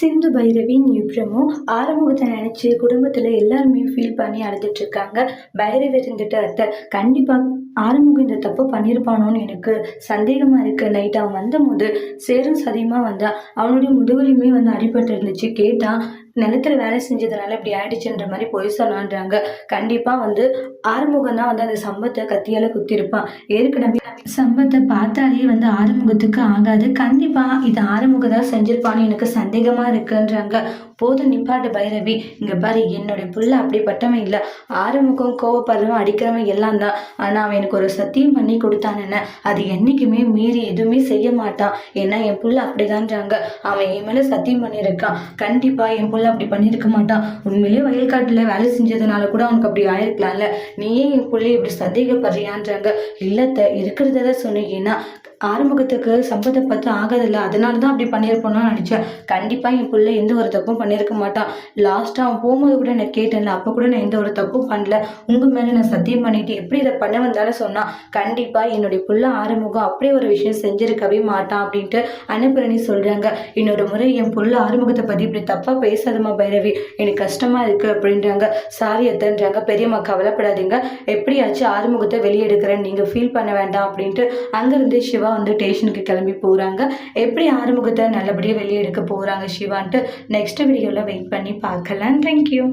சிந்து பைரவின் யுப்ரமும் ஆறுமுகத்தை நினச்சி குடும்பத்தில் எல்லாருமே ஃபீல் பண்ணி அழுதுட்டு இருக்காங்க. பைரவி இருந்துட்டு அத்தை கண்டிப்பாக ஆரம்பம் இந்த தப்பு பண்ணியிருப்பானோன்னு எனக்கு சந்தேகமாக இருக்குது நைட் அவன் வந்தபோது சேரும் சதியமாக வந்தா? அவனுடைய முதுகுலையுமே வந்து அடிபட்டு இருந்துச்சு கேட்டால் நிலத்துல வேலை செஞ்சதுனால இப்படி ஆயிடுச்சுன்ற மாதிரி பொய் சொன்னான்றாங்க. கண்டிப்பாக வந்து ஆறுமுகம் தான் வந்து அந்த சம்பத்தை கத்தியால் குத்திருப்பான். ஏற்கனவே சம்பத்தை பார்த்தாலே வந்து ஆறுமுகத்துக்கு ஆகாது. கண்டிப்பாக இது ஆறுமுகம் தான் செஞ்சிருப்பான்னு எனக்கு சந்தேகமாக இருக்குன்றாங்க. போதும் நிப்பாட்டு பைரவி. இங்கே பாரு என்னுடைய புள்ள அப்படிப்பட்டவன் இல்லை. ஆறுமுகம் கோவப்படுறவன் அடிக்கிறவன் எல்லாம் தான். ஆனால் அவன் எனக்கு ஒரு சத்தியம் பண்ணி கொடுத்தானேன்னு அது என்றைக்குமே மீறி எதுவுமே செய்ய மாட்டான். ஏன்னா என் புள்ள அப்படிதான்றாங்க. அவன் என் மேலே சத்தியம் பண்ணியிருக்கான். கண்டிப்பாக என் புள்ள அப்படி பண்ணியிருக்க மாட்டான் உண்மையிலேயே வயல்காட்டில் வேலை செஞ்சதுனால கூட அவனுக்கு அப்படி ஆயிருக்கலாம்ல. நீயே என் பிள்ளைய இப்படி சந்தேகப்படுறியான்றாங்க. இல்லத்த இருக்கிறத சொன்னீங்கன்னா ஆறுமுகத்துக்கு சம்பத்தை பார்த்து ஆகாதில்ல. அதனால தான் அப்படி பண்ணியிருப்போம்னு நினச்சேன். கண்டிப்பாக என் பிள்ளை எந்த ஒரு தப்பும் பண்ணியிருக்க மாட்டான் லாஸ்ட்டாக அவன் போகும்போது கூட நான் கேட்டேன்ல. அப்போ கூட நான் எந்த ஒரு தப்பும் பண்ணல. உங்கள் மேலே நான் சத்தியம் பண்ணிட்டு எப்படி இதை பண்ண வந்தாலும் சொன்னான் கண்டிப்பாக என்னுடைய பிள்ளை ஆறுமுகம் அப்படியே ஒரு விஷயம் செஞ்சிருக்கவே மாட்டான் அப்படின்ட்டு அனுப்புரணி சொல்கிறாங்க இன்னொரு முறை என் பிள்ளை ஆறுமுகத்தை பற்றி இப்படி தப்பாக பேசாதம்மா பைரவி. எனக்கு கஷ்டமாக இருக்குது அப்படின்றாங்க. சாரி எத்தன்றாங்க பெரியம்மா கவலைப்படாதீங்க. எப்படியாச்சும் ஆறுமுகத்தை வெளியெடுக்கிறேன் நீங்கள் ஃபீல் பண்ண வேண்டாம் அப்படின்ட்டு அங்கேருந்து சிவா வந்து ஸ்டேஷனுக்கு கிளம்பி போகிறாங்க எப்படி ஆறுமுகத்தை நல்லபடியாக வெளியே எடுக்க போகிறாங்க சிவான்ட்டு நெக்ஸ்ட் வீடியோவில் வெயிட் பண்ணி பார்க்கலாம். தேங்க்யூ